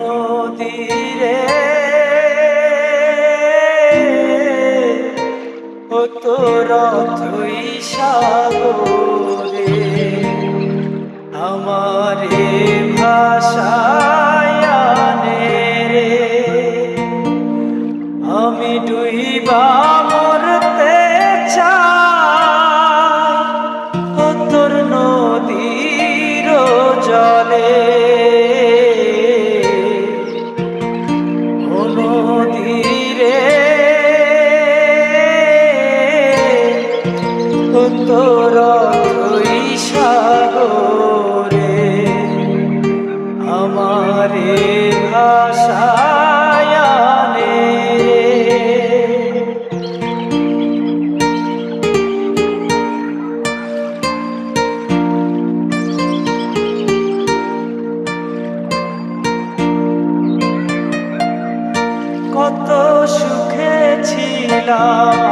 নদীরে। ও তোর সাগরে আমারে ভাষায় রে। আমি ডুইবা সাগরে আমারে ভাষায় আনে রে। কত সুখে ছিলাম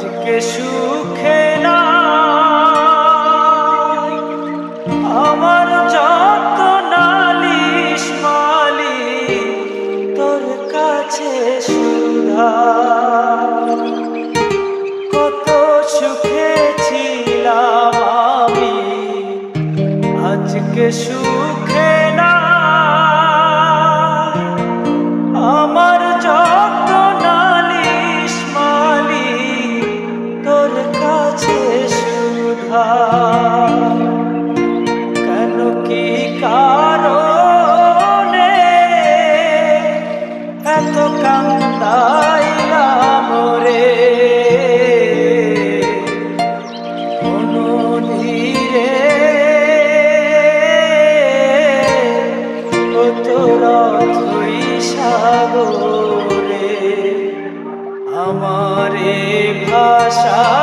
আজকে সুখে না আমার যত নালিশ মালি, তোর কাছে সুধা কত সুখে ছিলাম আমি, আজকে সুখে ধীরে ও তোরা তুই সাগরে আমারে ভাষায়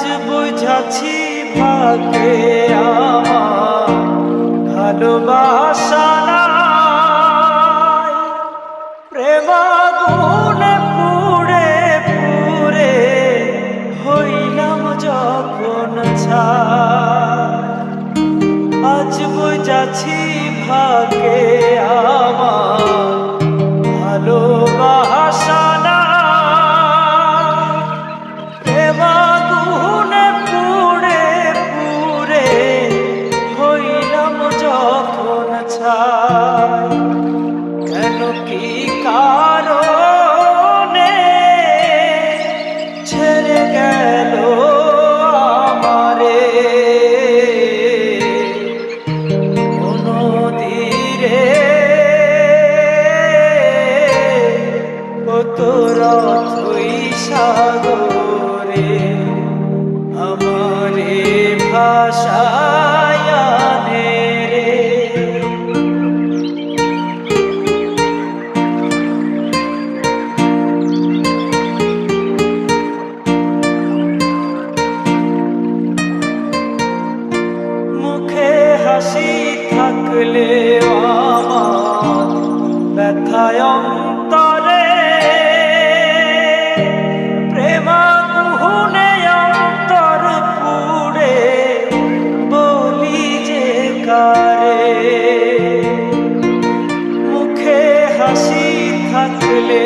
আজ বুঝাছি ভাগে আমার ভালোবাসা আজ বুঝাছি ভাগে আমার কি কারণে ছেড়ে কোনো ধীরে আমারে ভাষায় থাকলে আমার ব্যথায় অন্তরে প্রেমাগুনে অন্তর পুড়ে বলি যে কারে। মুখে হাসি থাকলে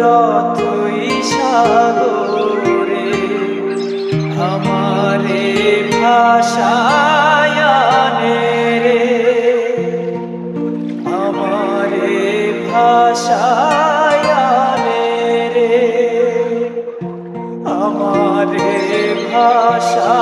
রথই সাগরে আমারে ভাষায় রে। আমারে ভাষায় রে। আমারে ভাষা